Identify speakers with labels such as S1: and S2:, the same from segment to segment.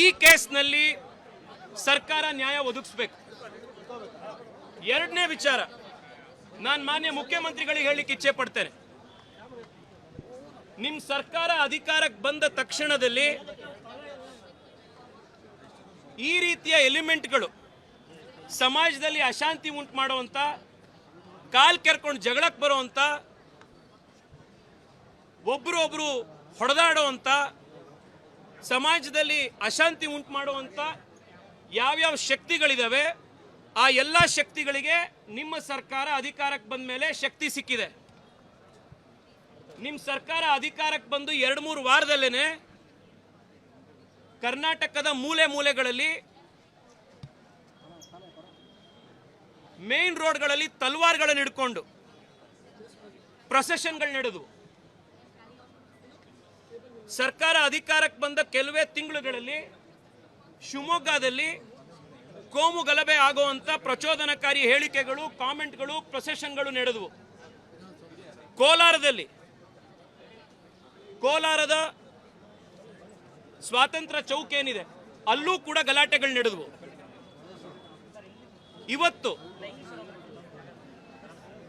S1: ಈ ಕೇಸ್ನಲ್ಲಿ ಸರ್ಕಾರ ನ್ಯಾಯ ಒದಗಿಸ್ಬೇಕು. ಎರಡನೇ ವಿಚಾರ, ನಾನು ಮಾನ್ಯ ಮುಖ್ಯಮಂತ್ರಿಗಳಿಗೆ ಹೇಳಲಿಕ್ಕೆ ಇಚ್ಛೆ ಪಡ್ತೇನೆ. ನಿಮ್ಮ ಸರ್ಕಾರ ಅಧಿಕಾರಕ್ಕೆ ಬಂದ ತಕ್ಷಣದಲ್ಲಿ ಈ ರೀತಿಯ ಎಲಿಮೆಂಟ್ಗಳು ಸಮಾಜದಲ್ಲಿ ಅಶಾಂತಿ ಉಂಟು ಮಾಡುವಂಥ ಕಾಲ್ ಕೆರ್ಕೊಂಡು ಜಗಳಕ್ಕೆ ಬರುವಂತ ಒಬ್ಬರೊಬ್ಬರು ಒಬ್ರು ಹೊಡೆದಾಡುವಂತ ಸಮಾಜದಲ್ಲಿ ಅಶಾಂತಿ ಉಂಟು ಮಾಡುವಂಥ ಯಾವ್ಯಾವ ಶಕ್ತಿಗಳಿದ್ದಾವೆ ಆ ಎಲ್ಲ ಶಕ್ತಿಗಳಿಗೆ ನಿಮ್ಮ ಸರ್ಕಾರ ಅಧಿಕಾರಕ್ಕೆ ಬಂದ ಮೇಲೆ ಶಕ್ತಿ ಸಿಕ್ಕಿದೆ. ನಿಮ್ಮ ಸರ್ಕಾರ ಅಧಿಕಾರಕ್ಕೆ ಬಂದು ಎರಡು ಮೂರು ವಾರದಲ್ಲೇನೆ ಕರ್ನಾಟಕದ ಮೂಲೆ ಮೂಲೆಗಳಲ್ಲಿ ಮೇನ್ ರೋಡ್ಗಳಲ್ಲಿ ತಲ್ವಾರ್ಗಳನ್ನು ಹಿಡ್ಕೊಂಡು ಪ್ರೊಸೆಷನ್ಗಳು ನಡೆದು. ಸರ್ಕಾರ ಅಧಿಕಾರಕ್ಕೆ ಬಂದ ಕೆಲವೇ ತಿಂಗಳುಗಳಲ್ಲಿ ಶಿವಮೊಗ್ಗದಲ್ಲಿ ಕೋಮು ಗಲಭೆ ಆಗುವಂಥ ಪ್ರಚೋದನಕಾರಿ ಹೇಳಿಕೆಗಳು, ಕಾಮೆಂಟ್ಗಳು, ಪ್ರೊಸೆಷನ್ಗಳು ನಡೆದವು. ಕೋಲಾರದಲ್ಲಿ, ಕೋಲಾರದ ಸ್ವಾತಂತ್ರ್ಯ ಚೌಕ್ ಏನಿದೆ, ಅಲ್ಲೂ ಕೂಡ ಗಲಾಟೆಗಳು ನಡೆದವು. ಇವತ್ತು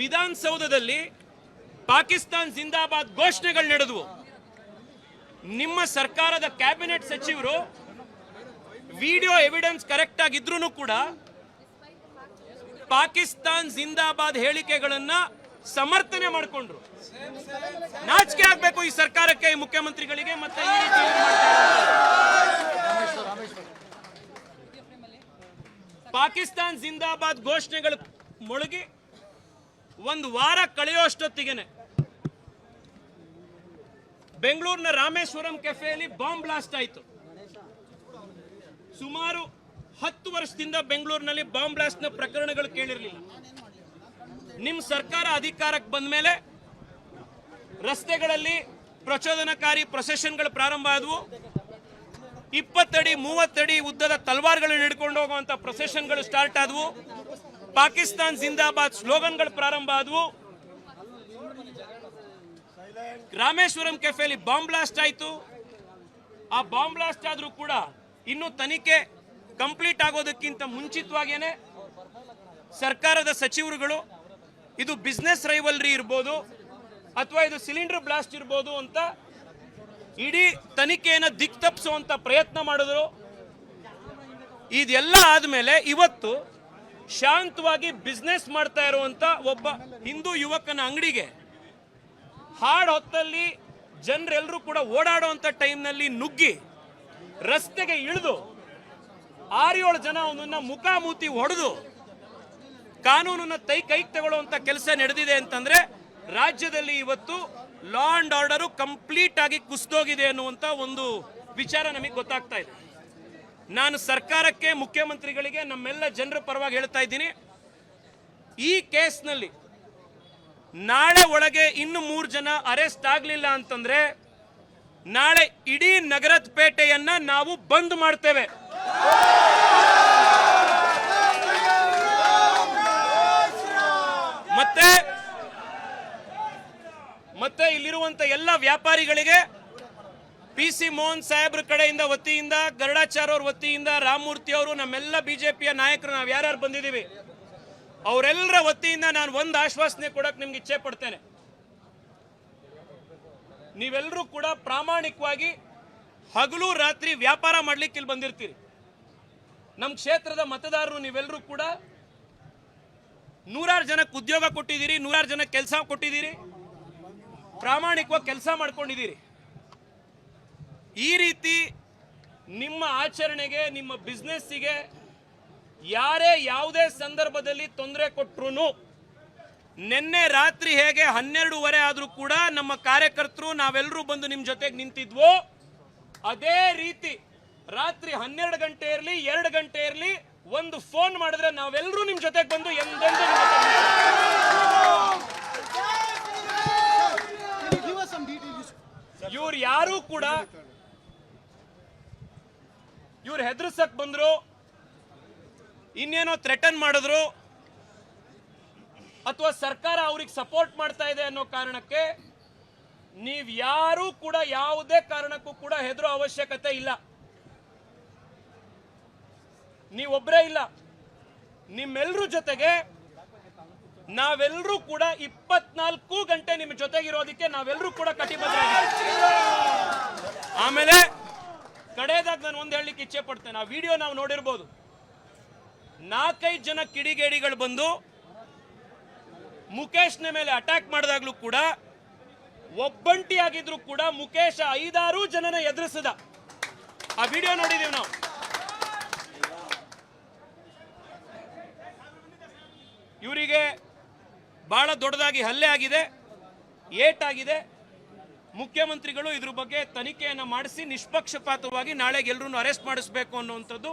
S1: ವಿಧಾನಸೌಧದಲ್ಲಿ ಪಾಕಿಸ್ತಾನ್ ಜಿಂದಾಬಾದ್ ಘೋಷಣೆಗಳು ನಡೆದವು. ನಿಮ್ಮ ಸರ್ಕಾರದ ಕ್ಯಾಬಿನೆಟ್ ಸಚಿವರು ವಿಡಿಯೋ ಎವಿಡೆನ್ಸ್ ಕರೆಕ್ಟ್ ಆಗಿದ್ರು ಕೂಡ ಪಾಕಿಸ್ತಾನ್ ಜಿಂದಾಬಾದ್ ಹೇಳಿಕೆಗಳನ್ನ ಸಮರ್ಥನೆ ಮಾಡಿಕೊಂಡ್ರು. ನಾಚಿಕೆ ಆಗ್ಬೇಕು ಈ ಸರ್ಕಾರಕ್ಕೆ, ಈ ಮುಖ್ಯಮಂತ್ರಿಗಳಿಗೆ ಮತ್ತೆ ಪಾಕಿಸ್ತಾನ್ ಜಿಂದಾಬಾದ್ ಘೋಷಣೆಗಳು ಮೊಳಗಿ ಒಂದು ವಾರ ಕಳೆಯೋಷ್ಟೊತ್ತಿಗೆನೆ ಬೆಂಗಳೂರಿನ ರಾಮೇಶ್ವರಂ ಕೆಫೆಯಲ್ಲಿ ಬಾಂಬ್ ಬ್ಲಾಸ್ಟ್ ಆಯಿತು. ಸುಮಾರು ಹತ್ತು ವರ್ಷದಿಂದ ಬೆಂಗಳೂರಿನಲ್ಲಿ ಬಾಂಬ್ ಬ್ಲಾಸ್ಟ್ನ ಪ್ರಕರಣಗಳು ಕೇಳಿರಲಿಲ್ಲ. ನಿಮ್ಮ ಸರ್ಕಾರ ಅಧಿಕಾರಕ್ಕೆ ಬಂದ ಮೇಲೆ ರಸ್ತೆಗಳಲ್ಲಿ ಪ್ರಚೋದನಕಾರಿ ಪ್ರೊಸೆಷನ್ಗಳು ಪ್ರಾರಂಭ ಆದವು. ಇಪ್ಪತ್ತಡಿ, ಮೂವತ್ತಡಿ ಉದ್ದದ ತಲ್ವಾರ್ಗಳನ್ನು ಹಿಡ್ಕೊಂಡು ಹೋಗುವಂಥ ಪ್ರೊಸೆಷನ್ಗಳು ಸ್ಟಾರ್ಟ್ ಆದವು. ಪಾಕಿಸ್ತಾನ್ ಜಿಂದಾಬಾದ್ ಸ್ಲೋಗನ್ಗಳು ಪ್ರಾರಂಭ ಆದವು. ರಾಮೇಶ್ವರಂ ಕೆಫೆಯಲ್ಲಿ ಬಾಂಬ್ ಬ್ಲಾಸ್ಟ್ ಆಯಿತು. ಆ ಬಾಂಬ್ ಬ್ಲಾಸ್ಟ್ ಆದರೂ ಕೂಡ ಇನ್ನೂ ತನಿಖೆ ಕಂಪ್ಲೀಟ್ ಆಗೋದಕ್ಕಿಂತ ಮುಂಚಿತವಾಗೇನೆ ಸರ್ಕಾರದ ಸಚಿವರುಗಳು, ಇದು ಬಿಸ್ನೆಸ್ ರೈವಲ್ರಿ ಇರ್ಬೋದು ಅಥವಾ ಇದು ಸಿಲಿಂಡರ್ ಬ್ಲಾಸ್ಟ್ ಇರ್ಬೋದು ಅಂತ ಇಡೀ ತನಿಖೆಯನ್ನು ದಿಕ್ತಪ್ಪಿಸುವಂತ ಪ್ರಯತ್ನ ಮಾಡಿದ್ರು. ಇದೆಲ್ಲ ಆದಮೇಲೆ ಇವತ್ತು ಶಾಂತವಾಗಿ ಬಿಸ್ನೆಸ್ ಮಾಡ್ತಾ ಇರುವಂಥ ಒಬ್ಬ ಹಿಂದೂ ಯುವಕನ ಅಂಗಡಿಗೆ ಹಾಡ್ ಹೊತ್ತಲ್ಲಿ ಜನರೆಲ್ಲರೂ ಕೂಡ ಓಡಾಡುವಂಥ ಟೈಮ್ನಲ್ಲಿ ನುಗ್ಗಿ ರಸ್ತೆಗೆ ಇಳಿದು ಆರೇಳು ಜನ ಅವನನ್ನ ಮುಖಾಮುಖಿ ಹೊಡೆದು ಕಾನೂನನ್ನ ತೈ ಕೈಗೆ ತಗೊಳ್ಳುವಂತ ಕೆಲಸ ನಡೆದಿದೆ ಅಂತಂದ್ರೆ ರಾಜ್ಯದಲ್ಲಿ ಇವತ್ತು ಲಾ ಅಂಡ್ ಆರ್ಡರ್ ಕಂಪ್ಲೀಟ್ ಆಗಿ ಕುಸಿದೋಗಿದೆ ಅನ್ನುವಂತ ಒಂದು ವಿಚಾರ ನಮಗೆ ಗೊತ್ತಾಗ್ತಾ ಇದೆ. ನಾನು ಸರ್ಕಾರಕ್ಕೆ ಮುಖ್ಯಮಂತ್ರಿಗಳಿಗೆ ನಮ್ಮೆಲ್ಲ ಜನರ ಪರವಾಗಿ ಹೇಳ್ತಾ ಇದ್ದೀನಿ. ಈ ಕೇಸ್ನಲ್ಲಿ ನಾಳೆ ಒಳಗೆ ಇನ್ನು ಮೂರು ಜನ ಅರೆಸ್ಟ್ ಆಗಲಿಲ್ಲ ಅಂತಂದ್ರೆ ನಾಳೆ ಇಡೀ ನಗರದ ಪೇಟೆಯನ್ನ ನಾವು ಬಂದ್ ಮಾಡ್ತೇವೆ. ಮತ್ತೆ ಮತ್ತೆ ಇಲ್ಲಿರುವಂತ ಎಲ್ಲ ವ್ಯಾಪಾರಿಗಳಿಗೆ ಪಿ ಸಿ ಮೋಹನ್ ಸಾಹೇಬ್ರ ಕಡೆಯಿಂದ ವತಿಯಿಂದ ಗರುಡಾಚಾರ್ಯ ಅವ್ರ ವತಿಯಿಂದ, ರಾಮಮೂರ್ತಿ ಅವರು, ನಮ್ಮೆಲ್ಲ ಬಿಜೆಪಿಯ ನಾಯಕರು, ನಾವು ಯಾರ್ಯಾರು ಬಂದಿದ್ದೀವಿ? ಅವರೆಲ್ಲರ ವತಿಯಿಂದ ನಾನು ಒಂದು ಆಶ್ವಾಸನೆ ಕೊಡಕ್ಕೆ ನಿಮ್ಗೆ ಇಚ್ಛೆ ಪಡ್ತೇನೆ. ನೀವೆಲ್ಲರೂ ಕೂಡ ಪ್ರಾಮಾಣಿಕವಾಗಿ ಹಗಲು ರಾತ್ರಿ ವ್ಯಾಪಾರ ಮಾಡ್ಲಿಕ್ಕೆ ಇಲ್ಲಿ ಬಂದಿರ್ತೀರಿ. ನಮ್ಮ ಕ್ಷೇತ್ರದ ಮತದಾರರು ನೀವೆಲ್ಲರೂ ಕೂಡ ನೂರಾರು ಜನಕ್ಕೆ ಉದ್ಯೋಗ ಕೊಟ್ಟಿದ್ದೀರಿ, ನೂರಾರು ಜನಕ್ಕೆ ಕೆಲಸ ಕೊಟ್ಟಿದ್ದೀರಿ, ಪ್ರಾಮಾಣಿಕವಾಗಿ ಕೆಲಸ ಮಾಡ್ಕೊಂಡಿದ್ದೀರಿ. ಈ ರೀತಿ ನಿಮ್ಮ ಆಚರಣೆಗೆ, ನಿಮ್ಮ ಬಿಸ್ನೆಸ್ಸಿಗೆ ಯಾರೇ ಯಾವುದೇ ಸಂದರ್ಭದಲ್ಲಿ ತೊಂದರೆ ಕೊಟ್ಟರು ನಿನ್ನೆ ರಾತ್ರಿ ಹೇಗೆ ಹನ್ನೆರಡೂವರೆ ಆದರೂ ಕೂಡ ನಮ್ಮ ಕಾರ್ಯಕರ್ತರು ನಾವೆಲ್ಲರೂ ಬಂದು ನಿಮ್ಮ ಜೊತೆಗೆ ನಿಂತಿದ್ವೋ, ಅದೇ ರೀತಿ ರಾತ್ರಿ ಹನ್ನೆರಡು ಗಂಟೆ ಇರಲಿ, ಎರಡು ಗಂಟೆ ಇರಲಿ, ಒಂದು ಫೋನ್ ಮಾಡಿದ್ರೆ ನಾವೆಲ್ಲರೂ ನಿಮ್ಮ ಜೊತೆಗೆ ಬಂದು ಎಂದೆಂದು? ಇವ್ರು ಯಾರೂ ಕೂಡ ಇವ್ರು ಹೆದರ್ಸಕ್ ಬಂದ್ರು ಇನ್ನೇನೋ ಥ್ರೆಟನ್ ಮಾಡಿದ್ರು ಅಥವಾ ಸರ್ಕಾರ ಅವ್ರಿಗೆ ಸಪೋರ್ಟ್ ಮಾಡ್ತಾ ಇದೆ ಅನ್ನೋ ಕಾರಣಕ್ಕೆ ನೀವು ಯಾರೂ ಕೂಡ ಯಾವುದೇ ಕಾರಣಕ್ಕೂ ಕೂಡ ಹೆದರೋ ಅವಶ್ಯಕತೆ ಇಲ್ಲ. ನೀವೊಬ್ಬರೇ ಇಲ್ಲ. ನಿಮ್ಮೆಲ್ಲರ ಜೊತೆಗೆ ನಾವೆಲ್ಲರೂ ಕೂಡ ಇಪ್ಪತ್ನಾಲ್ಕು ಗಂಟೆ ನಿಮ್ಮ ಜೊತೆಗಿರೋದಕ್ಕೆ ನಾವೆಲ್ಲರೂ ಕೂಡ ಕಟಿಬದ್ಧ ಆಮೇಲೆ ಕಡೆಯದಾಗ ನಾನು ಒಂದು ಹೇಳಲಿಕ್ಕೆ ಇಚ್ಛೆ ಪಡ್ತೇನೆ. ಆ ವಿಡಿಯೋ ನಾವು ನೋಡಿರ್ಬೋದು. ನಾಲ್ಕೈದು ಜನ ಕಿಡಿಗೇಡಿಗಳು ಬಂದು ಮುಖೇಶ್ನ ಮೇಲೆ ಅಟ್ಯಾಕ್ ಮಾಡಿದಾಗ್ಲೂ ಕೂಡ ಒಬ್ಬಂಟಿಯಾಗಿದ್ರು ಕೂಡ ಮುಖೇಶ ಐದಾರು ಜನನ ಎದುರಿಸಿದ. ಆ ವಿಡಿಯೋ ನೋಡಿದೀವಿ ನಾವು. ಇವರಿಗೆ ಬಹಳ ದೊಡ್ಡದಾಗಿ ಹಲ್ಲೆ ಆಗಿದೆ ಏಟಾಗಿದೆ ಮುಖ್ಯಮಂತ್ರಿಗಳು ಇದ್ರ ಬಗ್ಗೆ ತನಿಖೆಯನ್ನು ಮಾಡಿಸಿ ನಿಷ್ಪಕ್ಷಪಾತವಾಗಿ ನಾಳೆಗೆ ಎಲ್ಲರೂ ಅರೆಸ್ಟ್ ಮಾಡಿಸ್ಬೇಕು ಅನ್ನುವಂಥದ್ದು